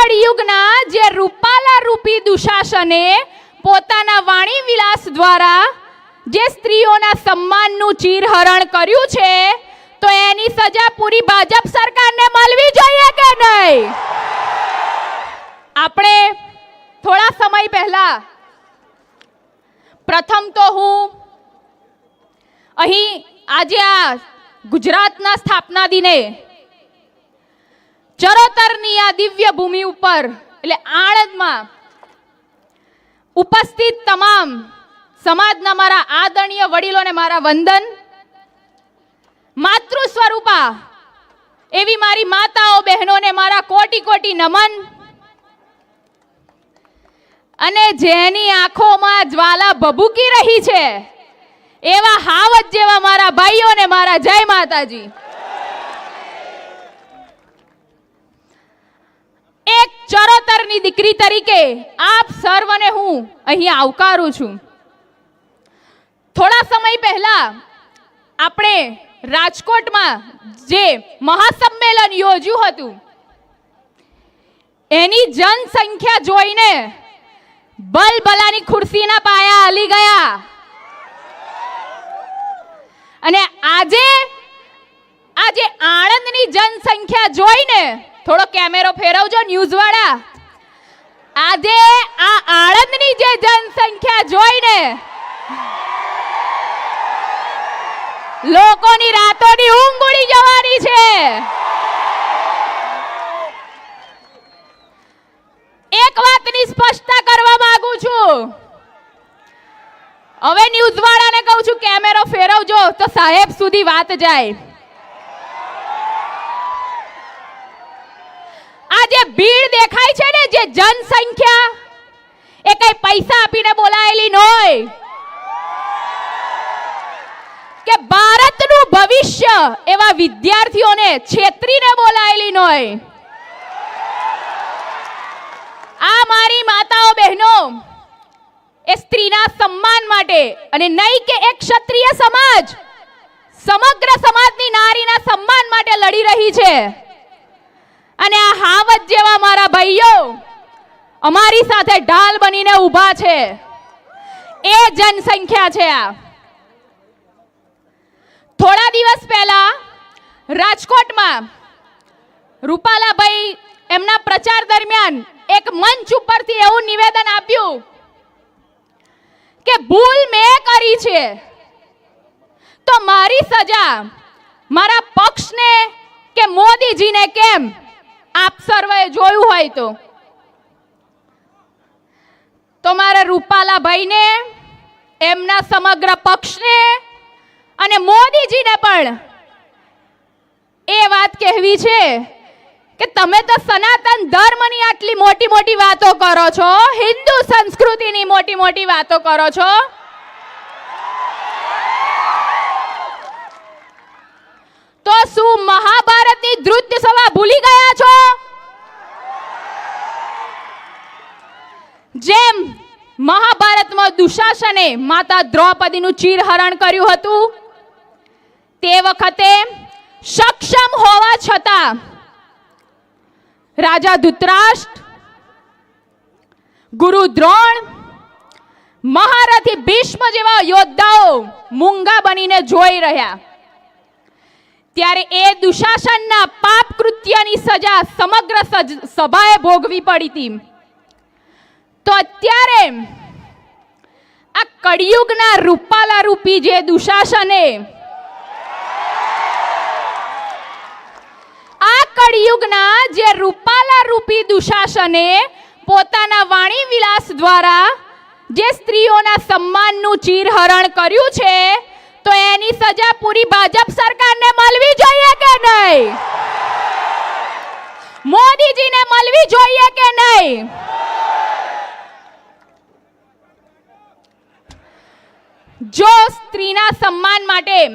કળિયુગના જે રૂપાલા રૂપી દુશાસને પોતાના વાણી વિલાસ દ્વારા જે સ્ત્રીઓના સન્માનનું ચીરહરણ કર્યું છે, તો એની સજા પૂરી ભાજપ સરકારને મળવી જોઈએ કે નહીં? આપણે થોડા સમય પહેલા પ્રથમ તો હું અહીં આજે આ ગુજરાતના સ્થાપના દિને ચરોતરની આ દિવ્ય ભૂમિ ઉપર, એટલે આણંદમાં ઉપસ્થિત તમામ સમાજના મારા આદરણીય વડીલોને મારા વંદન, માતૃ સ્વરૂપા એવી મારી માતાઓ બહેનોને મારા કોટી કોટી નમન. અને જેની આંખોમાં જ્વાલા ભભૂકી રહી છે, એવા હાવત જેવા મારા ભાઈઓને મારા જય માતાજી. એક ચરોતરની દીકરી તરીકે આપ સર્વને હું અહીં આવકારું છું. થોડા સમય પહેલા આપણે રાજકોટમાં જે મહાસંમેલન યોજ્યું હતું, એની જનસંખ્યા જોઈને બલબલાની ખુરશીના પાયા હલી ગયા. અને આજે આજે આણંદની જનસંખ્યા જોઈને થોડો કેમેરો ફેરવજો ન્યૂઝ વાળા આજે આ આણંદની જે જનસંખ્યા જોઈને લોકોની રાતોની ઊંઘ ઉડી જવાની છે. એક વાતની સ્પષ્ટતા કરવા માંગુ છું. હવે ન્યૂઝ વાળાને કહું છું, કેમેરો ફેરવજો તો સાહેબ સુધી વાત જાય આ જે ભીડ દેખાય છે ને જે જનસંખ્યા? એ કઈ પૈસા આપીને બોલાયેલી નોય. કે ભારતનું ભવિષ્ય એવા વિદ્યાર્થીઓને છેતરીને બોલાયેલી નોય. આ મારી માતાઓ બહેનો, એ સ્ત્રીના સન્માન માટે અને નહીં કે એક ક્ષત્રિય સમાજ, સમગ્ર સમાજની નારીના સન્માન માટે લડી રહી છે. હાવત જેવા મારા ભાઈઓ, અમારી સાથે ઢાલ બનીને ઊભા છે. એ જનસંખ્યા છે આ. થોડા દિવસ પહેલા રાજકોટમાં રૂપાલાભાઈ એમના પ્રચાર દરમિયાન એક મંચ ઉપરથી એવું નિવેદન આપ્યું કે ભૂલ મેં કરી છે. તો મારી સજા મારા પક્ષને કે મોદીજીને કેમ? આપ સર્વે જોયું હોય તો. તો મારા રૂપાલા ભાઈને એમના સમગ્ર પક્ષને અને મોદીજીને પણ એ વાત કહેવી છે કે તમે તો સનાતન ધર્મની આટલી મોટી મોટી વાતો કરો છો, હિન્દુ સંસ્કૃતિની મોટી મોટી વાતો કરો છો. તો શું મહાભારતની ધૃત્ય સભા ભૂલી ગયા છો જેમ મહાભારતમાં દુશાસને માતા દ્રૌપદીનું ચીરહરણ કર્યું હતું. તે વખતે સક્ષમ હોવા છતાં રાજા ધૃતરાષ્ટ્ર, ગુરુ દ્રોણ, મહારથી ભીષ્મ જેવા યોદ્ધાઓ મૂંગા બનીને જોઈ રહ્યા. ત્યારે એ દુશાસનના પાપ કૃત્યની સજા સમગ્ર સભાએ ભોગવી પડી હતી. તો અત્યારે આ કળિયુગના રૂપાલા રૂપી જે દુશાસને આ કળિયુગના જે રૂપાલા રૂપી દુશાસને પોતાના વાણી વિલાસ દ્વારા જે સ્ત્રીઓના સન્માનનું ચીરહરણ કર્યું છે, તો એની સજા પૂરી ભાજપ સરકારને મળવી જોઈએ કે નહીં? મોદીજીને મળવી જોઈએ કે નહીં? જો સ્ત્રીના સન્માન માટે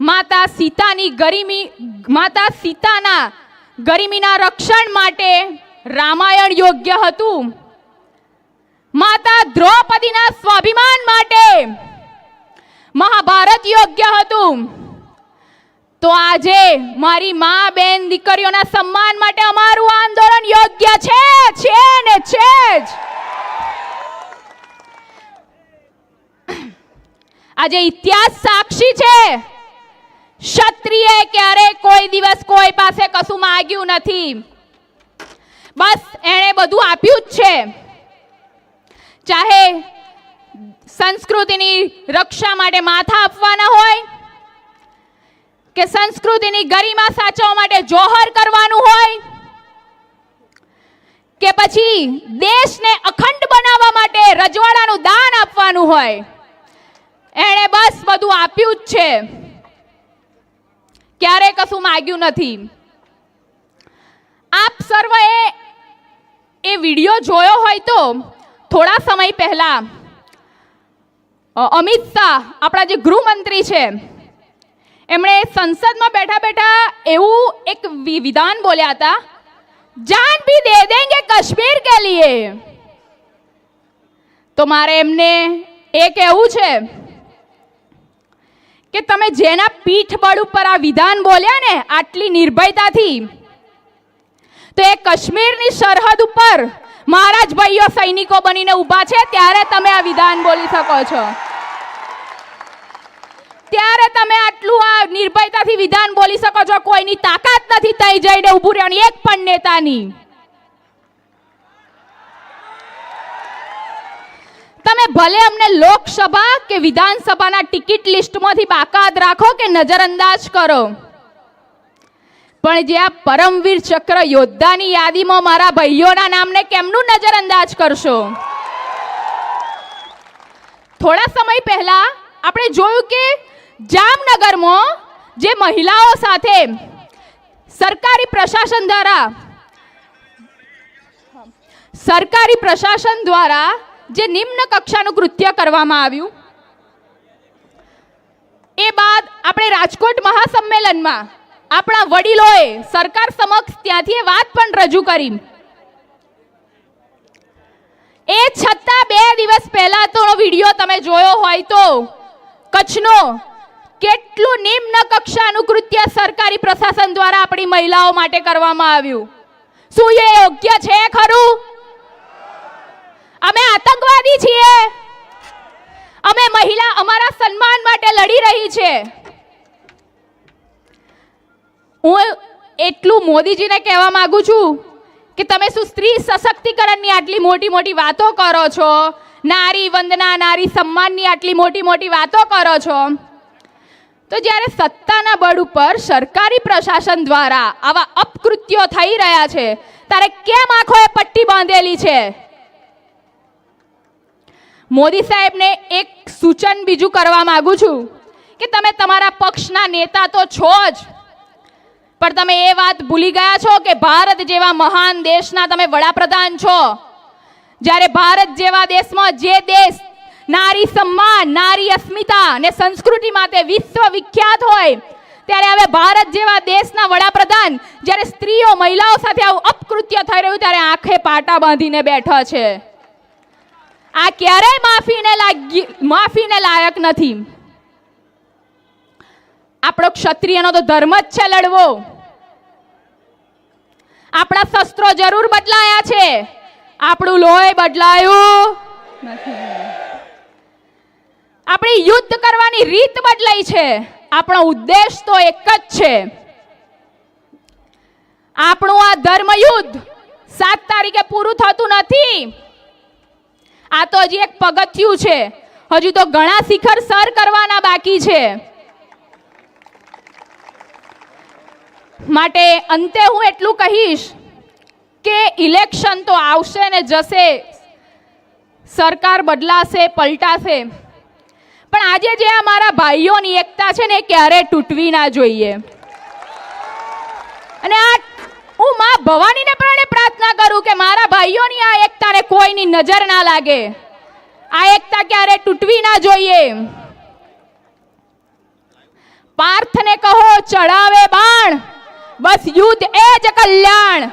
માતા સીતાની ગરીમી, માતા સીતાના ગરીમીના રક્ષણ માટે રામાયણ યોગ્ય હતું. માતા દ્રૌપદીના સ્વાભિમાન માટે મહાભારત યોગ્ય હતું. તો આજે મારી મા, બેન, દીકરીઓના સન્માન માટે અમારું આંદોલન યોગ્ય આજે ઇતિહાસ સાક્ષી છે. ક્ષત્રિય ક્યારે કોઈ દિવસ કોઈ પાસે કશું માગ્યું નથી. બસ એણે બધું આપ્યું જ છે. ચાહે સંસ્કૃતિની રક્ષા માટે માથા આપવાના હોય, કે સંસ્કૃતિની ગરિમા સાચવવા માટે જોહર કરવાનું હોય, કે પછી દેશને અખંડ બનાવવા માટે રજવાડાનું દાન આપવાનું હોય. એણે બસ બધું આપ્યું જ છે. ક્યારે કશું માગ્યું નથી. આપ સર્વએ એ વીડિયો જોયો હોય તો થોડા સમય પહેલા અમિત શાહ, આપણા જે ગૃહમંત્રી છે, એમણે સંસદમાં બેઠા બેઠા એવું એક વિધાન બોલ્યા હતા, જાન ભી દે દેંગે કશ્મીર કે લીએ તો મારે એમને એ કહેવું છે કે તમે જેના પીઠ બળ ઉપર આ વિધાન બોલ્યા ને, આટલી નિર્ભયતાથી? તો એ કાશ્મીરની સરહદ ઉપર મહારાજ ભાઈઓ સૈનિકો બનીને ઊભા છે, ત્યારે તમે આ વિધાન બોલી શકો છો. ત્યારે તમે આટલું આ નિર્ભયતાથી વિધાન બોલી શકો છો, કોઈની તાકાત નથી, તઈ જઈને ઊભું રહેવાની એક પણ નેતાની. તમે ભલે અમને લોકસભા કે વિધાનસભાના ટિકિટ લિસ્ટમાંથી બાકાત રાખો કે નજરઅંદાજ કરો. પણ જે આ પરમવીર ચક્ર યોદ્ધાની યાદીમાં મારા ભાઈઓના નામને કેમનું નજરઅંદાજ કરશો? થોડા સમય પહેલા આપણે જોયું કે જામનગરમાં જે મહિલાઓ સાથે સરકારી પ્રશાસન દ્વારા, સરકારી પ્રશાસન દ્વારા જે નિમ્ન કક્ષાનું કૃત્ય કરવામાં આવ્યું. એ બાદ આપણે રાજકોટ મહાસંમેલનમાં આપણા વડીલોએ સરકાર સમક્ષ ત્યાંથી વાત પણ રજૂ કરી. એ છતાં બે દિવસ પહેલા તો વીડિયો તમે જોયો હોય તો કચ્છનો કેટલું નિમ્ન કક્ષાનું કૃત્ય સરકારી પ્રશાસન દ્વારા આપણી મહિલાઓ માટે કરવામાં આવ્યું. શું એ યોગ્ય છે ખરું? અમે આતંકવાદી છીએ. અમે મહિલા અમારા સન્માન માટે લડી રહી છે. હું એટલું મોદીજીને કહેવા માંગુ છું કે તમે શું સ્ત્રી સશક્તિકરણની આટલી મોટી મોટી વાતો કરો છો? નારી વંદના, નારી સન્માનની આટલી મોટી મોટી વાતો કરો છો? તો જ્યારે સત્તાના બળ ઉપર સરકારી પ્રશાસન દ્વારા આવા અપકૃત્યો થઈ રહ્યા છે, ત્યારે કેમ આંખોએ પટ્ટી બાંધેલી છે? મોદી સાહેબને એક સૂચન બીજું કરવા માગું છું કે તમે તમારા પક્ષના નેતા તો છો જ, પણ તમે એ વાત ભૂલી ગયા છો કે ભારત જેવા મહાન દેશના તમે વડાપ્રધાન છો. જ્યારે ભારત જેવા દેશમાં જે દેશ નારી સન્માન, નારી અસ્મિતા અને સંસ્કૃતિ માટે વિશ્વ વિખ્યાત હોય, ત્યારે હવે ભારત જેવા દેશના વડાપ્રધાન જ્યારે સ્ત્રીઓ, મહિલાઓ સાથે આવું અપકૃત્ય થઈ રહ્યું, ત્યારે આંખે પાટા બાંધીને બેઠા છે. આ ક્યારેય માફીને લાગી માફીને લાયક નથી. આપણો ક્ષત્રિયનો તો ધર્મ જ છે લડવો. આપણા શસ્ત્રો જરૂર બદલાયા છે. આપણું લોહી બદલાયું નથી. આપણી યુદ્ધ કરવાની રીત બદલાઈ છે. આપણો ઉદ્દેશ તો એક જ છે. આપણું આ ધર્મ યુદ્ધ સાત તારીખે પૂરું થતું નથી. આ તો હજી એક પગથિયું છે. હજુ તો ઘણા શિખર સર કરવાના બાકી છે. માટે અંતે હું એટલું કહીશ કે ઇલેક્શન તો આવશે ને જશે. સરકાર બદલાશે, પલટાશે. પણ આજે જે અમારા ભાઈઓની એકતા છે ને એ ક્યારે તૂટવી ના જોઈએ. અને આ હું માં ભવાનીને પણ એ પ્રાર્થના કરું કે મારા ભાઈઓની આ એકતાને કોઈની નજર ના લાગે. આ એકતા ક્યારે તૂટવી ના જોઈએ. પાર્થને કહો ચડાવે બાણ, બસ યુદ્ધ એ જ કલ્યાણ.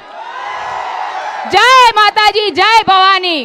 જય માતાજી, જય ભવાની.